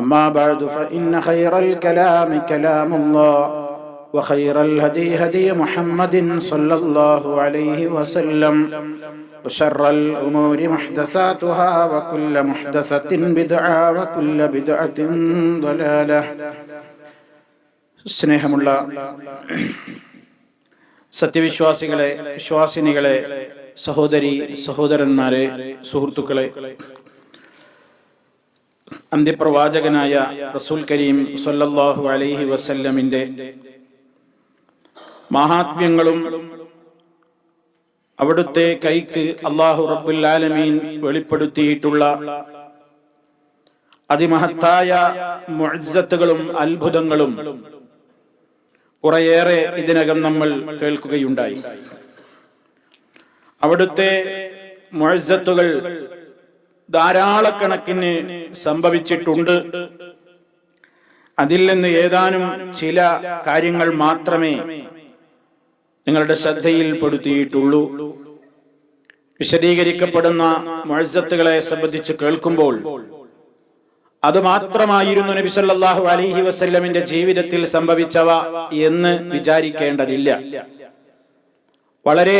أما بعد فإن خير الكلام كلام الله وخير الهدي هدي محمد صلى الله عليه وسلم وشر الأمور محدثاتها وكل محدثة بدعة وكل بدعة ضلالة സ്നേഹമുള്ള സത്യവിശ്വാസികളെ വിശ്വാസിനികളെ സഹോദരി സഹോദരന്മാരെ സുഹൃത്തുക്കളെ അന്ത്യപ്രവാചകനായ റസൂൽ കരീം സൊല്ലാഹു അലൈഹി വസല്ലമിന്റെ മഹാത്മ്യങ്ങളും അവിടുത്തെ കൈക്ക് അള്ളാഹു റബുല്ലാലമീൻ വെളിപ്പെടുത്തിയിട്ടുള്ള അതിമഹത്തായ മുഴത്തുകളും അത്ഭുതങ്ങളും കുറേയേറെ ഇതിനകം നമ്മൾ കേൾക്കുകയുണ്ടായി. അവിടുത്തെ മുഅജ്സത്തുകൾ ധാരാളക്കണക്കിന് സംഭവിച്ചിട്ടുണ്ട്. അതിൽ നിന്ന് ഏതാനും ചില കാര്യങ്ങൾ മാത്രമേ നിങ്ങളുടെ ശ്രദ്ധയിൽപ്പെടുത്തിയിട്ടുള്ളൂ വിശദീകരിക്കപ്പെടുന്ന മഴസത്തുകളെ സംബന്ധിച്ച് കേൾക്കുമ്പോൾ അത് മാത്രമായിരുന്നു നബി സല്ലല്ലാഹു അലൈഹി വസല്ലമിന്റെ ജീവിതത്തിൽ സംഭവിച്ചവ എന്ന് വിചാരിക്കേണ്ടതില്ല. വളരെ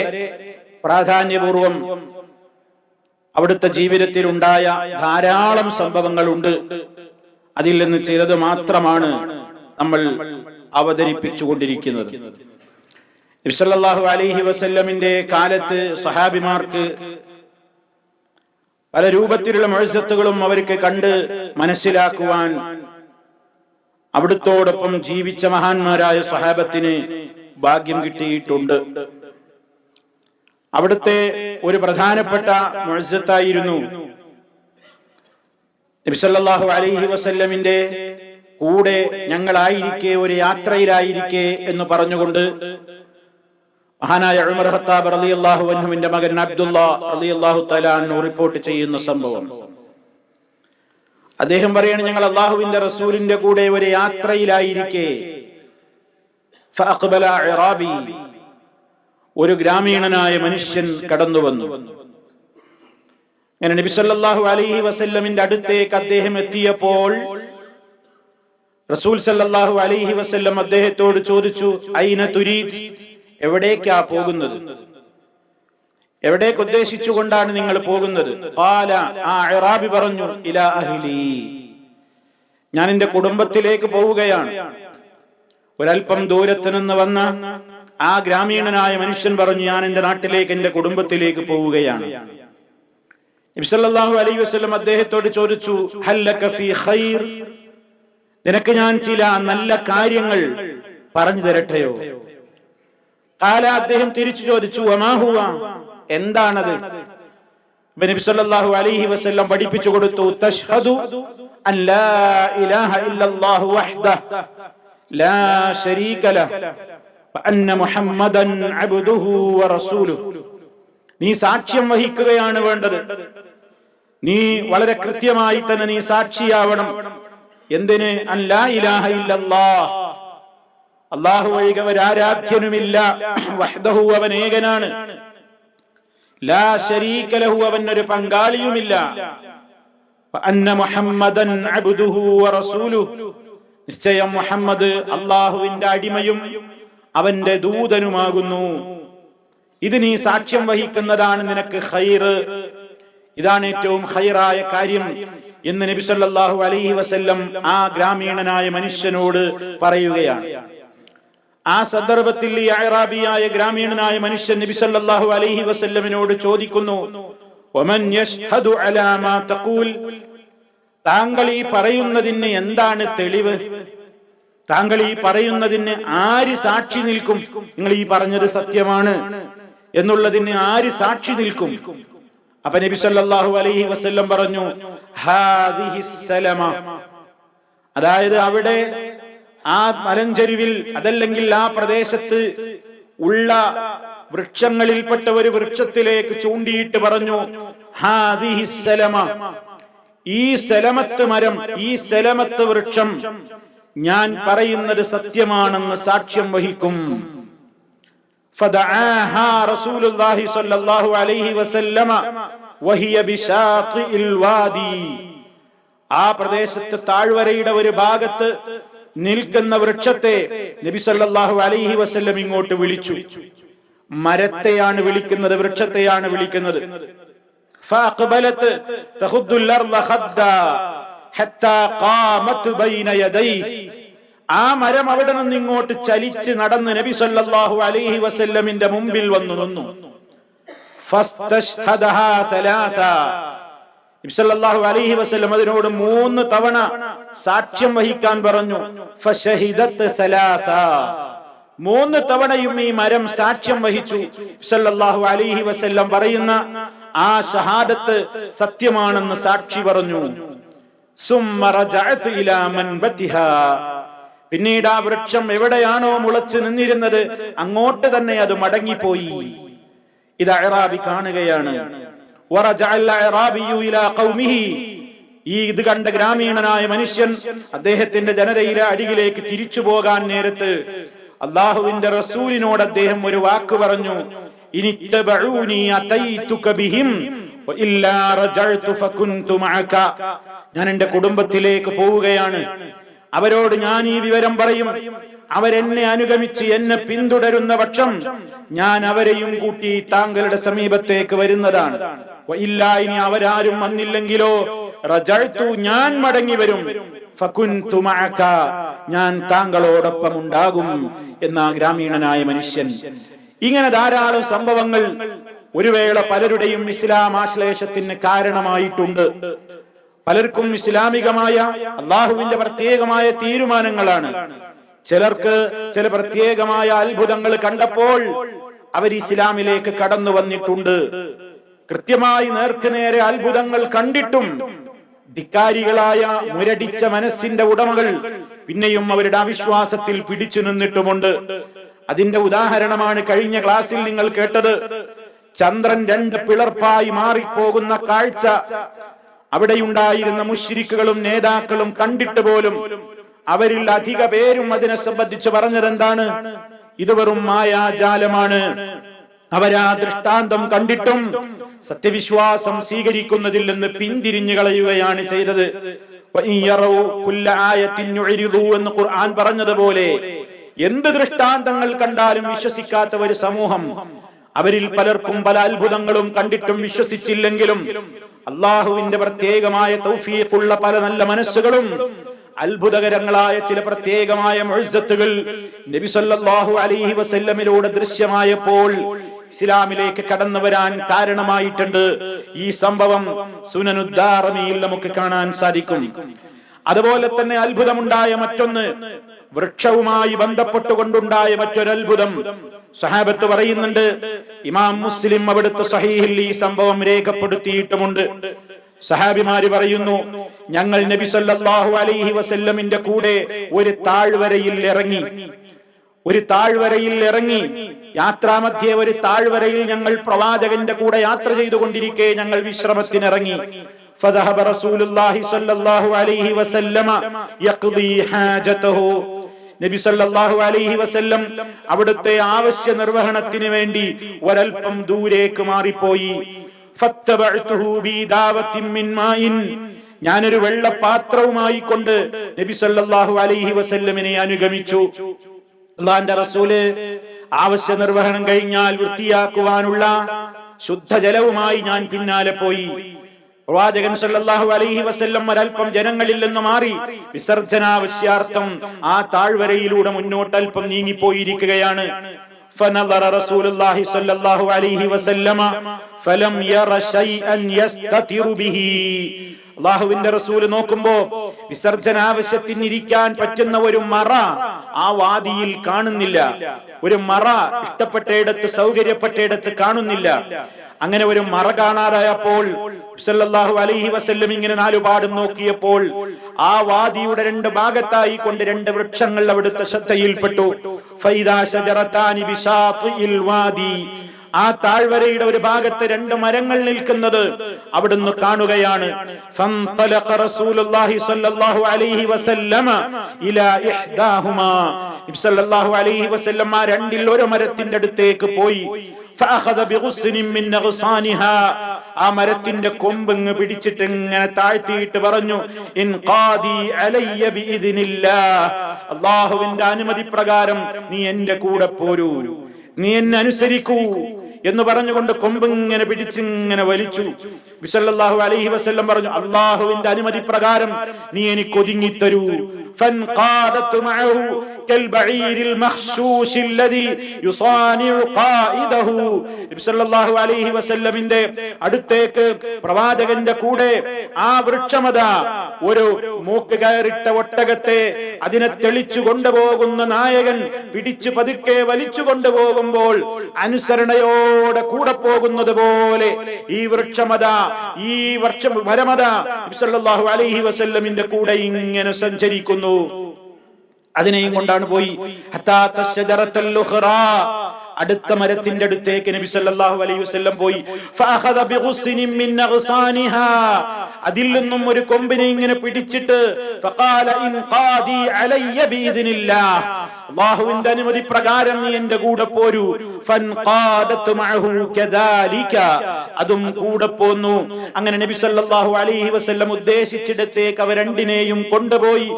പ്രാധാന്യപൂർവം അവിടുത്തെ ജീവിതത്തിൽ ഉണ്ടായ ധാരാളം സംഭവങ്ങളുണ്ട്. അതിൽ നിന്ന് ചിലത് മാത്രമാണ് നമ്മൾ അവതരിപ്പിച്ചുകൊണ്ടിരിക്കുന്നത്. നബിസല്ലാഹു അലൈഹി വസല്ലമിന്റെ കാലത്ത് സഹാബിമാർക്ക് പല രൂപത്തിലുള്ള മഴസത്തുകളും അവർക്ക് കണ്ട് മനസ്സിലാക്കുവാൻ അവിടുത്തോടൊപ്പം ജീവിച്ച മഹാന്മാരായ സഹാബത്തിന് ഭാഗ്യം കിട്ടിയിട്ടുണ്ട്. അവിടുത്തെ ഒരു പ്രധാനപ്പെട്ട മുഴത്തായിരുന്നു നബിസല്ലാഹു അലൈഹി വസല്ലമിന്റെ കൂടെ ഞങ്ങളായിരിക്കെ ഒരു യാത്രയിലായിരിക്കെ എന്ന് പറഞ്ഞുകൊണ്ട് മഹാനായ ഉമർ ഖത്താബ് അള്ളാഹു അൻഹുവിന്റെ മകൻ അബ്ദുള്ള റളിയല്ലാഹു തആല റിപ്പോർട്ട് ചെയ്യുന്ന സംഭവം. അദ്ദേഹം പറയാണ് ഞങ്ങൾ അള്ളാഹുവിന്റെ റസൂലിന്റെ കൂടെ ഒരു യാത്രയിലായിരിക്കെ. ഒരു ഗ്രാമീണനായ മനുഷ്യൻ കടന്നു വന്നു അങ്ങനെ നബിസല്ലാഹു അലൈഹി വസല്ലമിന്റെ അടുത്തേക്ക് അദ്ദേഹം എത്തിയപ്പോൾ റസൂൽ സല്ലാഹു അലൈഹി വസല്ലം അദ്ദേഹത്തോട് ചോദിച്ചു ഐന തുരീദ്? എവിടേക്കാ പോകുന്നത്? എവിടേക്ക് ഉദ്ദേശിച്ചുകൊണ്ടാണ് നിങ്ങൾ പോകുന്നത്? പാല ആ ഇറാബി പറഞ്ഞു ഇലാ അഹ്ലി. ഞാൻ എന്റെ കുടുംബത്തിലേക്ക് പോവുകയാണ്. ഒരല്പം ദൂരത്ത് നിന്ന് വന്ന ആ ഗ്രാമീണനായ മനുഷ്യൻ പറഞ്ഞു ഞാൻ എന്റെ നാട്ടിലേക്ക് എന്റെ കുടുംബത്തിലേക്ക് പോവുകയാണ്. ഇബ്സല്ലാഹു അലൈഹി വസല്ലം അദ്ദേഹത്തോട് ചോദിച്ചു നിനക്ക് ഞാൻ ചില നല്ല കാര്യങ്ങൾ പറഞ്ഞു തരട്ടെയോ? കാല അദ്ദേഹം തിരിച്ചു ചോദിച്ചു അമാഹുവ എന്താണത്? നബി സല്ലല്ലാഹു അലൈഹി വസല്ലം പഠിപ്പിച്ചു കൊടുത്തു തഷ്ഹദു അല്ലാ ഇലാഹ ഇല്ലല്ലാഹു വഹ്ദഹു ലാ ശരീക ലഹു. മുഹമ്മദൻ അബ്ദുഹു വറസൂലു നീ സാക്ഷ്യം വഹിക്കുകയാണ് വേണ്ടത്. നീ വളരെ കൃത്യമായി തന്നെ നീ സാക്ഷിയാവണം. എന്തിന്? അല്ലാ ഇലാഹ ഇല്ലല്ലാ അള്ളാഹു വൈകവരാരാധ്യനുമില്ല വഹ്ദഹു അവൻ ഏകനാണ്. ലാ ശരീകലഹു അവൻ ഒരു പങ്കാളിയുമില്ല. അന്ന മുഹമ്മദൻ അബ്ദുഹു വറസൂലു നിശ്ചയം മുഹമ്മദ് അള്ളാഹുവിന്റെ അടിമയും അവന്റെ ദൂതനുമാകുന്നു. ഇത് നീ സാക്ഷ്യം വഹിക്കുന്നതാണ് നിനക്ക് ഹൈറ് ഇതാണ് ഏറ്റവും ഹൈറായ കാര്യം എന്ന് നബി സല്ലല്ലാഹു അലൈഹി വസല്ലം ആ ഗ്രാമീണനായ മനുഷ്യനോട് പറയുകയാണ്. ആ സന്ദർഭത്തിൽ ഈ അയറാബിയായ ഗ്രാമീണനായ മനുഷ്യൻ നബി സല്ലല്ലാഹു അലൈഹി വസല്ലമിനോട് ചോദിക്കുന്നു "വമൻ യശ്ഹദു അലാ മാ തഖൂൽ?" താങ്കൾ ഈ പറയുന്നതിന് എന്താണ് തെളിവ്? താങ്കൾ ഈ പറയുന്നതിന് ആര് സാക്ഷി നിൽക്കും നിങ്ങൾ ഈ പറഞ്ഞത് സത്യമാണ് എന്നുള്ളതിന് ആര് സാക്ഷി നിൽക്കും അപ്പൊ നബി സല്ലല്ലാഹു അലൈഹി വസല്ലം പറഞ്ഞു. അതായത് അവിടെ ആ മലഞ്ചെരുവിൽ അതല്ലെങ്കിൽ ആ പ്രദേശത്ത് ഉള്ള വൃക്ഷങ്ങളിൽപ്പെട്ട ഒരു വൃക്ഷത്തിലേക്ക് ചൂണ്ടിയിട്ട് പറഞ്ഞു. ഈ സലമത്ത് മരം ഈ സലമത്ത് വൃക്ഷം ഞാൻ പറയുന്നത് സത്യമാണെന്ന് സാക്ഷ്യം വഹിക്കും. ആ പ്രദേശത്ത് താഴ്വരയുടെ ഒരു ഭാഗത്ത് നിൽക്കുന്ന വൃക്ഷത്തെ നബി സല്ലാഹു അലൈഹി വസല്ലം ഇങ്ങോട്ട് വിളിച്ചു. മരത്തെയാണ് വിളിക്കുന്നത് വൃക്ഷത്തെയാണ് വിളിക്കുന്നത്. ആ മരം അവിടെ നിന്ന് ഇങ്ങോട്ട് ചലിച്ച് നടന്ന് നബി സല്ലാഹു അലൈഹി വസല്ലമിന്റെ മുമ്പിൽ വന്നു നിന്നു. നബ്സല്ലാഹു അലൈഹി വസ്ലം അതിനോട് മൂന്ന് തവണ സാക്ഷ്യം വഹിക്കാൻ പറഞ്ഞു. സലാസ. മൂന്ന് തവണയും ഈ മരം സാക്ഷ്യം വഹിച്ചു. സല്ലല്ലാഹു അലൈഹി വസല്ലം പറയുന്ന ആ ഷഹാദത്ത് സത്യമാണെന്ന് സാക്ഷി പറഞ്ഞു. പിന്നീട് ആ വൃക്ഷം എവിടെയാണോ മുളച്ചു നിന്നിരുന്നത് അങ്ങോട്ട് തന്നെ അത് മടങ്ങിപ്പോയി. ഇത് അഴറാബി കാണുകയാണ്. ഈ ഇത് കണ്ട ഗ്രാമീണനായ മനുഷ്യൻ അദ്ദേഹത്തിന്റെ ജനതയിലെ അരികിലേക്ക് തിരിച്ചു പോകാൻ നേരത്ത് അള്ളാഹുവിന്റെ റസൂലിനോട് അദ്ദേഹം ഒരു വാക്ക് പറഞ്ഞു. ഇനിത്തബഊനി ഞാൻ എന്റെ കുടുംബത്തിലേക്ക് പോവുകയാണ്. അവരോട് ഞാൻ ഈ വിവരം പറയും. അവരെന്നെ അനുഗമിച്ച് എന്നെ പിന്തുടരുന്ന പക്ഷം ഞാൻ അവരെയും കൂട്ടി താങ്കളുടെ സമീപത്തേക്ക് വരുന്നതാണ്. ഇല്ല ഇനി അവരാരും വന്നില്ലെങ്കിലോ? റജഅതു ഞാൻ മടങ്ങി വരും. ഞാൻ താങ്കളോടൊപ്പം ഉണ്ടാകും എന്ന ഗ്രാമീണനായ മനുഷ്യൻ. ഇങ്ങനെ ധാരാളം സംഭവങ്ങൾ ഒരു വേള പലരുടെയും ഇസ്ലാം ആശ്ലേഷത്തിന് കാരണമായിട്ടുണ്ട്. പലർക്കും ഇസ്ലാമികമായ അള്ളാഹുവിന്റെ പ്രത്യേകമായ തീരുമാനങ്ങളാണ്. ചിലർക്ക് ചില പ്രത്യേകമായ അത്ഭുതങ്ങൾ കണ്ടപ്പോൾ അവർ ഇസ്ലാമിലേക്ക് കടന്നു വന്നിട്ടുണ്ട്. കൃത്യമായി നേർക്ക് നേരെ അത്ഭുതങ്ങൾ കണ്ടിട്ടും ധിക്കാരികളായ മുരടിച്ച മനസ്സിന്റെ ഉടമകൾ പിന്നെയും അവരുടെ അവിശ്വാസത്തിൽ പിടിച്ചു നിന്നിട്ടുമുണ്ട്. അതിന്റെ ഉദാഹരണമാണ് കഴിഞ്ഞ ക്ലാസ്സിൽ നിങ്ങൾ കേട്ടത്. ചന്ദ്രൻ രണ്ട് പിളർപ്പായി മാറിപ്പോകുന്ന കാഴ്ച. അവിടെയുണ്ടായിരുന്ന മുഷിരിക്കുകളും നേതാക്കളും കണ്ടിട്ട് പോലും അവരിൽ അധിക പേരും അതിനെ സംബന്ധിച്ച് പറഞ്ഞതെന്താണ്? ഇത് വെറും മായാജാലമാണ്. അവരാ ദൃഷ്ടാന്തം കണ്ടിട്ടും സത്യവിശ്വാസം സ്വീകരിക്കുന്നതിൽ നിന്ന് പിന്തിരിഞ്ഞു കളയുകയാണ് ചെയ്തത്. എന്ന് ഖുർആൻ പറഞ്ഞതുപോലെ എന്ത് ദൃഷ്ടാന്തങ്ങൾ കണ്ടാലും വിശ്വസിക്കാത്ത ഒരു സമൂഹം അവരിൽ പലർക്കും പല അത്ഭുതങ്ങളും കണ്ടിട്ടും വിശ്വസിച്ചില്ലെങ്കിലും അള്ളാഹുവിന്റെ പ്രത്യേകമായ തൗഫീഖുള്ള പല നല്ല മനസ്സുകളും അത്ഭുതകരങ്ങളായ ചില പ്രത്യേകമായ മൊഴിസത്തുകൾ നബി സല്ലല്ലാഹു അലൈഹി വസല്ലമിലൂടെ ദൃശ്യമായപ്പോൾ ഇസ്ലാമിലേക്ക് കടന്നു വരാൻ കാരണമായിട്ടുണ്ട്. ഈ സംഭവം സുനനുദ്ധാറമിയിൽ നമുക്ക് കാണാൻ സാധിക്കും. അതുപോലെ തന്നെ അത്ഭുതമുണ്ടായ മറ്റൊന്ന് വൃക്ഷവുമായി ബന്ധപ്പെട്ടുകൊണ്ടുണ്ടായ മറ്റൊരു അത്ഭുതം സഹാബത്ത് പറയുന്നുണ്ട് ഇമാം മുസ്ലിം അവിടുത്തെ സഹീഹിൽ ഈ സംഭവം രേഖപ്പെടുത്തിയിട്ടുമുണ്ട് സഹാബിമാര് പറയുന്നു ഞങ്ങൾ നബി സല്ലല്ലാഹു അലൈഹി വസല്ലമിന്റെ കൂടെ ഒരു താഴ്വരയിൽ ഇറങ്ങി ഒരു താഴ്വരയിൽ ഇറങ്ങി യാത്രാമധ്യേ ഒരു താഴ്വരയിൽ ഞങ്ങൾ പ്രവാചകന്റെ കൂടെ യാത്ര ചെയ്തുകൊണ്ടിരിക്കെ ഞങ്ങൾ വിശ്രമത്തിനിറങ്ങി فذهب رسول الله صلى الله عليه وسلم يقضي حاجته നബി സല്ലല്ലാഹു അലൈഹി വസല്ലം അവിടുത്തെ ആവശ്യ നിർവഹണത്തിന് വേണ്ടി ഒരൽപ്പം ദൂരേക്ക് മാറിപ്പോയി. ഞാനൊരു വെള്ളപാത്രവുമായി കൊണ്ട് നബി സല്ലല്ലാഹു അലൈഹി വസല്ലമിനെ അനുഗമിച്ചു. അള്ളാന്റെ റസൂൽ ആവശ്യ നിർവഹണം കഴിഞ്ഞാൽ വൃത്തിയാക്കുവാനുള്ള ശുദ്ധജലവുമായി ഞാൻ പിന്നാലെ പോയി. പ്രവാചകൻ സല്ലല്ലാഹു അലൈഹി വസല്ലം ഒരൽപ്പം ജനങ്ങളിൽ നിന്ന് മാറി വിസർജനാവശ്യാർത്ഥം ആ താഴ്വരയിലൂടെ മുന്നോട്ട് അല്പം നീങ്ങിപ്പോയിരിക്കുകയാണ് فنظر رسول الله صلى الله عليه وسلم فلم ير شيئا يستتر به അള്ളാഹുവിന്റെ റസൂൽ നോക്കുമ്പോ വിസർജന ആവശ്യത്തിന് ഇരിക്കാൻ പറ്റുന്ന ഒരു മറ ആ വാദിയിൽ കാണുന്നില്ല. ഒരു മറ ഇഷ്ടപ്പെട്ടയിടത്ത് സൗകര്യപ്പെട്ടയിടത്ത് കാണുന്നില്ല. അങ്ങനെ ഒരു മറ കാണാതായപ്പോൾ സല്ലല്ലാഹു അലൈഹി വസല്ലം ഇങ്ങനെ നാലുപാടും നോക്കിയപ്പോൾ ആ വാദിയുടെ രണ്ട് ഭാഗത്തായി കൊണ്ട് രണ്ട് വൃക്ഷങ്ങൾ അവിടുത്തെ ശ്രദ്ധയിൽപ്പെട്ടു. വാദി. ആ താഴ്വരയുടെ ഒരു ഭാഗത്ത് രണ്ട് മരങ്ങൾ നിൽക്കുന്നത് അവിടുന്ന് കാണുകയാണ്. രണ്ടിൽ ഒരു മരത്തിന്റെ അടുത്തേക്ക് പോയി. ആ മരത്തിന്റെ കൊമ്പങ്ങ് പിടിച്ചിട്ട് ഇങ്ങനെ താഴ്ത്തിയിട്ട് പറഞ്ഞു അള്ളാഹുവിന്റെ അനുമതി പ്രകാരം നീ എന്റെ കൂടെ പോരൂ. നീ എന്നെ അനുസരിക്കൂ. എന്ന് പറഞ്ഞുകൊണ്ട് കൊമ്പിങ്ങനെ പിടിച്ചിങ്ങനെ വലിച്ചു. വിസല്ലാഹു അലൈഹി വസ്ല്ലം പറഞ്ഞു അള്ളാഹുവിന്റെ അനുമതി പ്രകാരം നീ എനിക്ക് ഒതുങ്ങിത്തരൂ. അലൈഹി വസല്ലമിന്റെ അടുത്തേക്ക് പ്രവാചകന്റെ കൂടെ ആ വൃക്ഷമത ഒരു മൂക്ക് കയറിട്ട ഒട്ടകത്തെ അതിനെ തെളിച്ചു കൊണ്ടുപോകുന്ന നായകൻ പിടിച്ചു പതുക്കെ വലിച്ചു കൊണ്ടുപോകുമ്പോൾ അനുസരണയോടെ കൂടെ പോകുന്നത് പോലെ ഈ വൃക്ഷമത ഈ വർഷം വരമത അലൈഹി വസല്ലമിന്റെ കൂടെ ഇങ്ങനെ സഞ്ചരിക്കുന്നു. അതിനെയും കൊണ്ടാണ് പോയി. അടുത്ത മരത്തിന്റെ അടുത്തേക്ക് നബി സല്ലല്ലാഹു അലൈഹി വസല്ലം പോയി. അതിൽ നിന്നും ഒരു കൊമ്പിനെ ഇങ്ങനെ പിടിച്ചിട്ട് അല്ലാഹുവിന്റെ അനുമതി പ്രകാരം നീ എന്റെ കൂടെ പോരൂ. അതും കൂടെ പോന്നു. അങ്ങനെ നബി സല്ലല്ലാഹു അലൈഹി വസല്ലം ഉദ്ദേശിച്ചിടത്തേക്ക് അവ രണ്ടിനെയും കൊണ്ടുപോയി.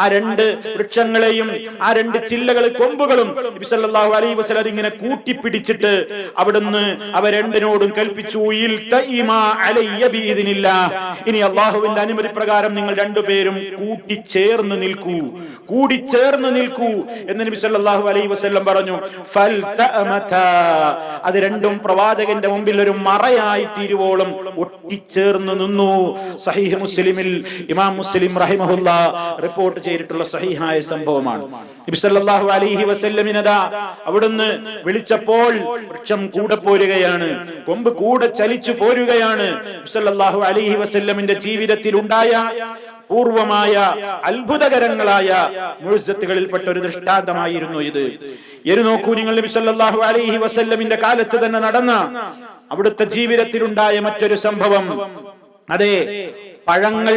ആ രണ്ട് വൃക്ഷങ്ങളെയും ആ രണ്ട് ചില്ലകൾ കൊമ്പുകളും നബി സല്ലല്ലാഹു അലൈഹി വസല്ലം ഇങ്ങനെ കൂട്ടിപ്പിടിച്ചിട്ട് അവിടുന്ന് അവ രണ്ടിനോടും കൽപ്പിച്ചു. ഇൽതഇമാ അലയ്യ ബിഇദ്നില്ലാഹ് ഇനി അള്ളാഹുവിന്റെ അനുമതി പ്രകാരം നിങ്ങൾ രണ്ടുപേരും കൂട്ടിച്ചേർന്ന് നിൽക്കൂ കൂടിച്ചേർന്ന് നിൽക്കൂ എന്ന് നബി സല്ലല്ലാഹു അലൈഹി വസല്ലം പറഞ്ഞു. ഫൽ അത് രണ്ടും പ്രവാചകന്റെ മുമ്പിൽ ഒരു മറയായി തീരുവോളം ഒട്ടിച്ചേർന്ന് നിന്നു. സഹീഹ് മുസ്ലിമിൽ ഇമാം മുസ്ലിം റഹിമഹുല്ല റിപ്പോർട്ട് ചെയ്തിട്ടുള്ള സഹീഹായ സംഭവമാണ്. നബി സല്ലല്ലാഹു അലൈഹി വസല്ലമിനതാ അവിടുന്ന് വിളിച്ചപ്പോൾ വൃക്ഷം കൂടെ പോരുകയാണ് കൊമ്പ് കൂടെ ചലിച്ചു പോരുകയാണ്. സല്ലല്ലാഹു അലൈഹി വസല്ലമിന്റെ ജീവിതത്തിൽ ഉണ്ടായ പൂർവമായ അത്ഭുതകരങ്ങളായ മുഴുസത്തുകളിൽപ്പെട്ട ഒരു ദൃഷ്ടാന്തമായിരുന്നു ഇത്. എരു നോക്കൂ നിങ്ങൾ നബി സല്ലല്ലാഹു അലൈഹി വസല്ലമിന്റെ കാലത്ത് തന്നെ നടന്ന അവിടുത്തെ ജീവിതത്തിലുണ്ടായ മറ്റൊരു സംഭവം. അതെ പഴങ്ങൾ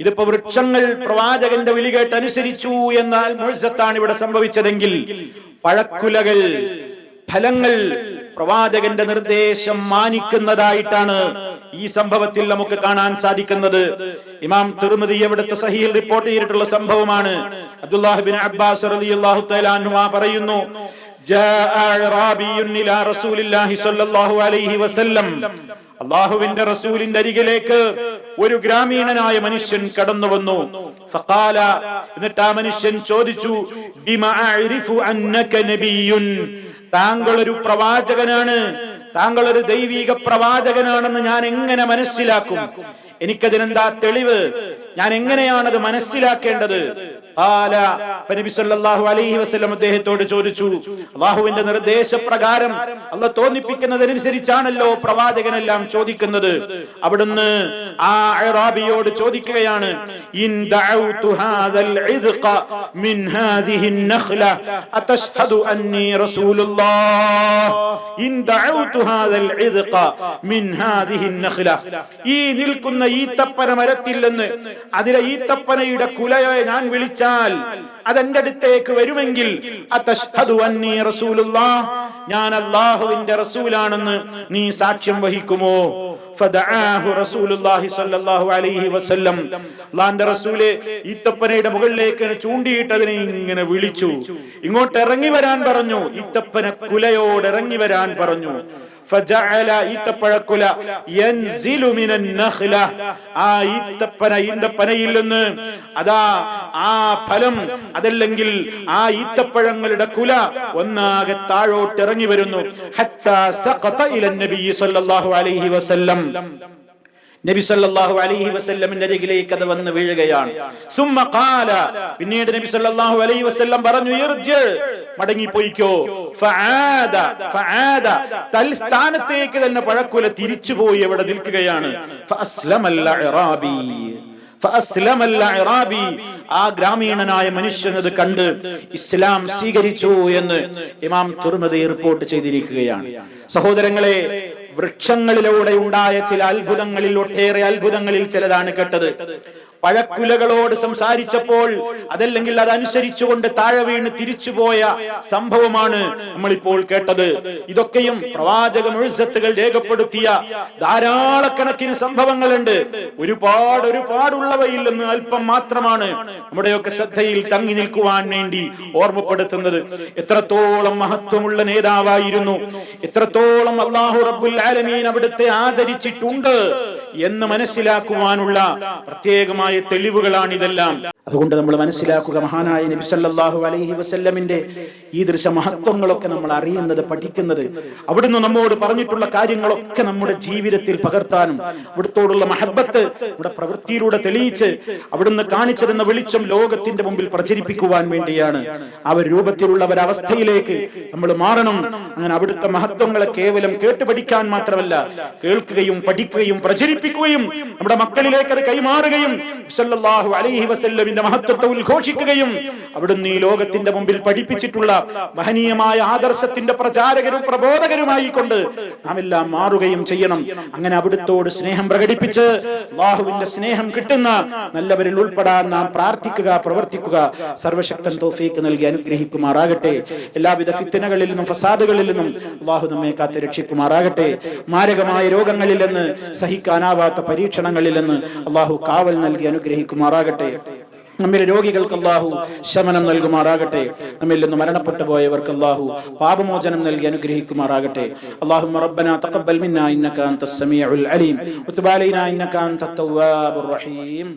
ഇതിപ്പോ വൃക്ഷങ്ങൾ പ്രവാചകന്റെ വിളി കേട്ട് അനുസരിച്ചു എന്നാൽ മുഴുസത്താണ് ഇവിടെ സംഭവിച്ചതെങ്കിൽ പഴക്കുലകൾ ഫലങ്ങൾ പ്രവാചകന്റെ നിർദ്ദേശം മാനിക്കുന്നതായിട്ടാണ് ഈ സംഭവത്തിൽ നമുക്ക് കാണാൻ സാധിക്കുന്നത്. ഇമാം തിരുമതി എവിടുത്തെ സഹിയിൽ റിപ്പോർട്ട് ചെയ്തിട്ടുള്ള സംഭവമാണ്. അബ്ദുല്ലാഹിബിൻ അബ്ബാസ് റളിയല്ലാഹു പറയുന്നു അള്ളാഹുവിന്റെ റസൂലിന്റെ അരികിലേക്ക് ഒരു ഗ്രാമീണനായ മനുഷ്യൻ കടന്നു വന്നു. ഫഖാല എന്നിട്ട് ആ മനുഷ്യൻ ചോദിച്ചു താങ്കൾ ഒരു പ്രവാചകനാണ്. താങ്കൾ ഒരു ദൈവീക പ്രവാചകനാണെന്ന് ഞാൻ എങ്ങനെ മനസ്സിലാക്കും? എനിക്കതിനെന്താ തെളിവ്? ഞാൻ എങ്ങനെയാണത് മനസ്സിലാക്കേണ്ടത് അലൈഹി അദ്ദേഹത്തോട് ചോദിച്ചു അള്ളാഹുവിന്റെ നിർദ്ദേശപ്രകാരം അല്ല തോന്നിപ്പിക്കുന്നതനുസരിച്ചാണല്ലോ പ്രവാചകനെല്ലാം ചോദിക്കുന്നത്. അവിടുന്ന് ആ അറാബിയോട് ചോദിക്കുകയാണ് ഈ നിൽക്കുന്ന ഈത്തപ്പന മരത്തിൽ നിന്ന് അതിലെ ഈത്തപ്പനയുടെ കുലയെ ഞാൻ വിളിച്ചാൽ അതെന്റെ അടുത്തേക്ക് വരുമെങ്കിൽ ഞാൻ അള്ളാഹുവിന്റെ റസൂലാണെന്ന് നീ സാക്ഷ്യം വഹിക്കുമോ? റസൂലെ ഈത്തപ്പനയുടെ മുകളിലേക്ക് ചൂണ്ടിയിട്ടതിനെ ഇങ്ങനെ വിളിച്ചു. ഇങ്ങോട്ട് ഇറങ്ങി വരാൻ പറഞ്ഞു. ഈത്തപ്പന കുലയോട് ഇറങ്ങി വരാൻ പറഞ്ഞു. ഫജഅല ഈത്തപ്പഴക്കുല യൻസിലു മിനൻ നഖ്ല. ആ ഈത്തപ്പന ഈന്തപ്പനയിൽ നിന്ന് അതാ ആ ഫലം അതല്ലെങ്കിൽ ആ ഈത്തപ്പഴങ്ങളുടെ കുല ഒന്നാകെ താഴോട്ട് ഇറങ്ങി വരുന്നു. ഹത്താ സഖത ഇലൻ നബി സല്ലല്ലാഹു അലൈഹി വസല്ലം. നബി സല്ലല്ലാഹു അലൈഹി വസല്ലമിന്റെ അരികിലേക്ക് അത് വന്ന് വീഴുകയാണ്. സുമ്മ ഖാല. പിന്നീട് നബി സല്ലല്ലാഹു അലൈഹി വസല്ലം പറഞ്ഞു ഇർജ് മടങ്ങി പോയിക്കോ ഫആദ ഫആദ. തൽസ്ഥാനത്തേക്ക് തന്നെ പഴക്കുല തിരിച്ചുപോയി എവിടെ നിൽക്കുകയാണ്. ആ ഗ്രാമീണനായ മനുഷ്യൻ അത് കണ്ട് ഇസ്ലാം സ്വീകരിച്ചു എന്ന് ഇമാം തുർമദി റിപ്പോർട്ട് ചെയ്തിരിക്കുകയാണ്. സഹോദരങ്ങളെ വൃക്ഷങ്ങളിലൂടെ ഉണ്ടായ ചില അത്ഭുതങ്ങളിൽ ഒട്ടേറെ അത്ഭുതങ്ങളിൽ ചിലതാണ് കേട്ടത്. പഴക്കുലകളോട് സംസാരിച്ചപ്പോൾ അതല്ലെങ്കിൽ അതനുസരിച്ചുകൊണ്ട് താഴെ വീണ് തിരിച്ചുപോയ സംഭവമാണ് നമ്മളിപ്പോൾ കേട്ടത്. ഇതൊക്കെയും പ്രവാചക മുഴുസത്തുകൾ രേഖപ്പെടുത്തിയ ധാരാളക്കണക്കിന് സംഭവങ്ങളുണ്ട്. ഒരുപാട് ഒരുപാടുള്ളവയിൽ നിന്ന് അല്പം മാത്രമാണ് നമ്മുടെയൊക്കെ ശ്രദ്ധയിൽ തങ്ങി നിൽക്കുവാൻ വേണ്ടി ഓർമ്മപ്പെടുത്തുന്നത്. എത്രത്തോളം മഹത്വമുള്ള നേതാവായിരുന്നു. എത്രത്തോളം അള്ളാഹു റബ്ബുൽ ആലമീൻ അവിടുത്തെ ആദരിച്ചിട്ടുണ്ട്. എന്ന് മനസ്സിലാക്കുവാനുള്ള പ്രത്യേകമായ തെളിവുകളാണ് ഇതെല്ലാം അതുകൊണ്ട് നമ്മൾ മനസ്സിലാക്കുക മഹാനായ നബി സല്ലല്ലാഹു അലൈഹി വസല്ലമിന്റെ ഈ ദൃശ്യ മഹത്വങ്ങളൊക്കെ നമ്മൾ അറിയുന്നത് പഠിക്കുന്നത്. അവിടുന്ന് നമ്മോട് പറഞ്ഞിട്ടുള്ള കാര്യങ്ങളൊക്കെ നമ്മുടെ ജീവിതത്തിൽ പകർത്താനും അവിടുത്തോടുള്ള മഹബത്ത് നമ്മുടെ പ്രവൃത്തിയിലൂടെ തെളിയിച്ച് അവിടുന്ന് കാണിച്ചിരുന്ന വെളിച്ചം ലോകത്തിന്റെ മുമ്പിൽ പ്രചരിപ്പിക്കുവാൻ വേണ്ടിയാണ്. ഒരു രൂപത്തിലുള്ള ഒരവസ്ഥയിലേക്ക് നമ്മൾ മാറണം. അങ്ങനെ അവിടുത്തെ മഹത്വങ്ങളെ കേവലം കേട്ട് പഠിക്കാൻ മാത്രമല്ല കേൾക്കുകയും പഠിക്കുകയും പ്രചരിപ്പിക്കുകയും നമ്മുടെ മക്കളിലേക്ക് അത് കൈമാറുകയും സല്ലല്ലാഹു അലൈഹി വസല്ലമിന്റെ മഹത്വത്തെ ഉദ്ഘോഷിക്കുകയും അവിടുന്ന് ഈ ലോകത്തിന്റെ മുമ്പിൽ പഠിപ്പിച്ചിട്ടുള്ള മഹനീയമായ ആദർശത്തിന്റെ പ്രചാരകരും പ്രബോധകരുമായി കൊണ്ട് നാം എല്ലാം മാറുകയും ചെയ്യണം. അങ്ങനെ അവിടുത്തോട് സ്നേഹം പ്രകടിപ്പിച്ച് അള്ളാഹുവിന്റെ സ്നേഹം കിട്ടുന്ന നല്ലവരിൽ ഉൾപ്പെടാൻ നാം പ്രാർത്ഥിക്കുക പ്രവർത്തിക്കുക. സർവശക്തൻ തോഫീക്ക് നൽകി അനുഗ്രഹിക്കുമാറാകട്ടെ. എല്ലാവിധ ഫിത്തനകളിൽ നിന്നും ഫസാദുകളിൽ നിന്നും അള്ളാഹു നമ്മെ കാത്ത് രക്ഷിക്കുമാറാകട്ടെ. മാരകമായ രോഗങ്ങളിൽ നിന്ന് കാണാവാത്ത പരീക്ഷണങ്ങളിൽ നിന്ന് അള്ളാഹു കാവൽ നൽകി അനുഗ്രഹിക്കുമാറാകട്ടെ. നമ്മിലെ രോഗികൾക്ക് അള്ളാഹു ശമനം നൽകുമാറാകട്ടെ. നമ്മിൽ നിന്ന് മരണപ്പെട്ടു പോയവർക്ക് അള്ളാഹു പാപമോചനം നൽകി അനുഗ്രഹിക്കുമാറാകട്ടെ. അള്ളാഹു തഖബ്ബൽ മിന്നാ ഇന്നക അലീം. അലൈനാ ഇന്നക റഹീം.